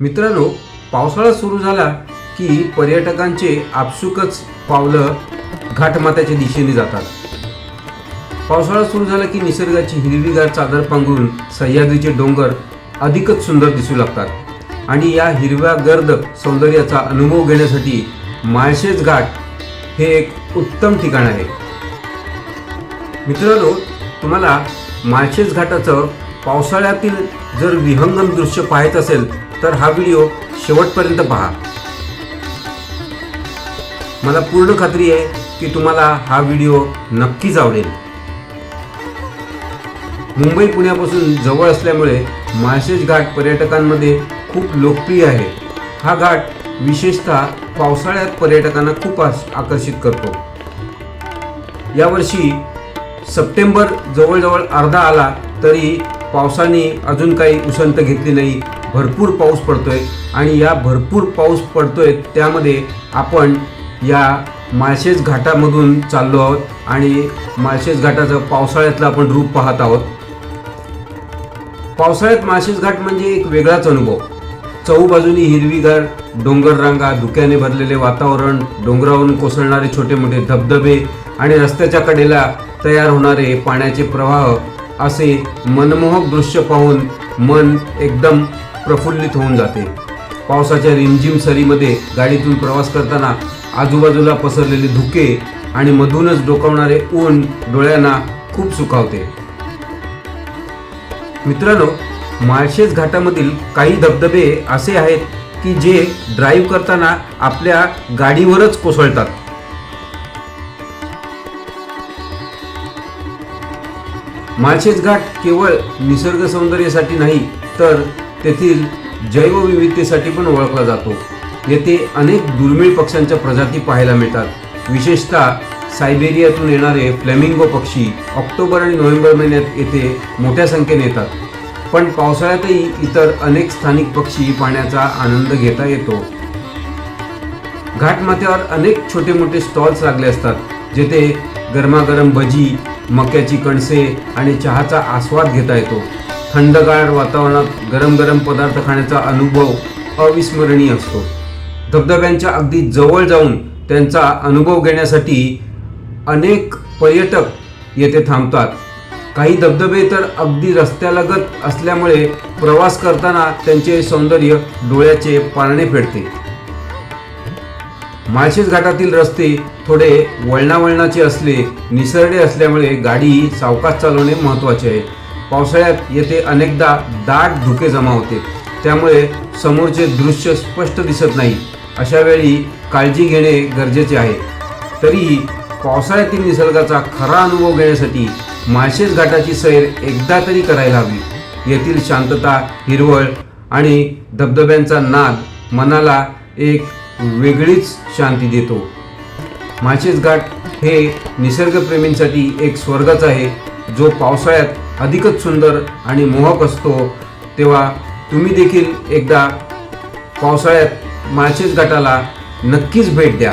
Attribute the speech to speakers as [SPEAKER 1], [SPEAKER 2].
[SPEAKER 1] मित्रांनो पावसाळा सुरू झाला की पर्यटकांचे आपसुकच पावलं घाटमात्याच्या दिशेने जातात. पावसाळा सुरू झाला की निसर्गाची हिरवीगार चादर पांघरून सह्याद्रीचे डोंगर अधिकच सुंदर दिसू लागतात. आणि या हिरव्या गर्द सौंदर्याचा अनुभव घेण्यासाठी माळशेज घाट हे एक उत्तम ठिकाण आहे. मित्रांनो तुम्हाला माळशेज घाटाचं पावसाळ्यातील जर विहंगम दृश्य पाहायचं असेल तर हा व्हिडिओ शेवटपर्यंत पहा. मला पूर्ण खात्री आहे की तुम्हाला हा व्हिडिओ नक्कीच आवडेल. मुंबई पुण्यापासून जवळ असल्यामुळे माळशेज घाट पर्यटकांमध्ये खूप लोकप्रिय आहे. हा घाट विशेषतः पावसाळ्यात पर्यटकांना खूप आकर्षित करतो. यावर्षी सप्टेंबर जवळजवळ अर्धा आला तरी पावसाने अजून काही उसंत घेतली नाही. भरपूर पाऊस पडतोय आणि या भरपूर पाऊस पडतोय त्यामध्ये आपण या माळशेज घाटामधून चाललो आहोत आणि माळशेज घाटाचं पावसाळ्यातलं आपण रूप पाहत आहोत. पावसाळ्यात माळशेज घाट म्हणजे एक वेगळाच अनुभव. चहूबाजूनी हिरवीगार डोंगर रांगा धुक्याने भरलेले वातावरण डोंगरावरून कोसळणारे छोटे मोठे धबधबे आणि रस्त्याच्या कडेला तयार होणारे पाण्याचे प्रवाह असे मनमोहक दृश्य पाहून मन एकदम प्रफुल्लित होऊन जाते. पावसाच्या रिमझिम सरीमध्ये गाडीतून प्रवास करताना आजूबाजूला पसरलेले धुके आणि मधूनच डोकावणारे ऊन डोळ्यांना खूप सुखावते. मित्रांनो माळशेज घाटामधील काही धबधबे असे आहेत की जे ड्राईव्ह करताना आपल्या गाडीवरच कोसळतात. माळशेज घाट केवळ निसर्ग सौंदर्यासाठी नाही तर तेथील जैवविविधतेसाठी पण ओळखला जातो. येथे अनेक दुर्मिळ पक्ष्यांच्या प्रजाती पाहायला मिळतात. विशेषतः सायबेरियातून येणारे फ्लेमिंगो पक्षी ऑक्टोबर आणि नोव्हेंबर महिन्यात येथे मोठ्या संख्येने येतात. पण पावसाळ्यातही इतर अनेक स्थानिक पक्षी पाण्याचा आनंद घेता येतो. घाटमाथ्यावर अनेक छोटे मोठे स्टॉल्स लागले असतात जेथे गरमागरम भजी मक्याची कणसे आणि चहाचा आस्वाद घेता येतो. थंडगार वातावरणात गरम गरम पदार्थ खाण्याचा अनुभव अविस्मरणीय असतो. धबधब्यांच्या अगदी जवळ जाऊन त्यांचा अनुभव घेण्यासाठी अनेक पर्यटक येथे थांबतात. काही धबधबे तर अगदी रस्त्यालगत असल्यामुळे प्रवास करताना त्यांचे सौंदर्य डोळ्याचे पारणे फेडते. माळशेज घाटातील रस्ते थोडे वळणावळणाचे असले निसरडे असल्यामुळे गाडी सावकाश चालवणे महत्त्वाचे आहे. पावसाळ्यात येथे अनेकदा दाट धुके जमा होते. त्यामुळे समोरचे दृश्य स्पष्ट दिसत नाही. अशा वेळी काळजी घेणे गरजेचे आहे. तरीही पावसाळ्यातील निसर्गाचा खरा अनुभव घेण्यासाठी माळशेज घाटाची सैर एकदा तरी करायला हवी. येथील शांतता हिरवळ आणि धबधब्यांचा नाद मनाला एक वेगळीच शांती देतो. माळशेज घाट हे निसर्गप्रेमींसाठी एक स्वर्गच आहे जो पावसाळ्यात अधिकच सुंदर आणि मोहक असतो तेव्हा तुम्ही देखील एकदा पावसाळ्यात माळशेज घाटाला नक्कीच भेट द्या.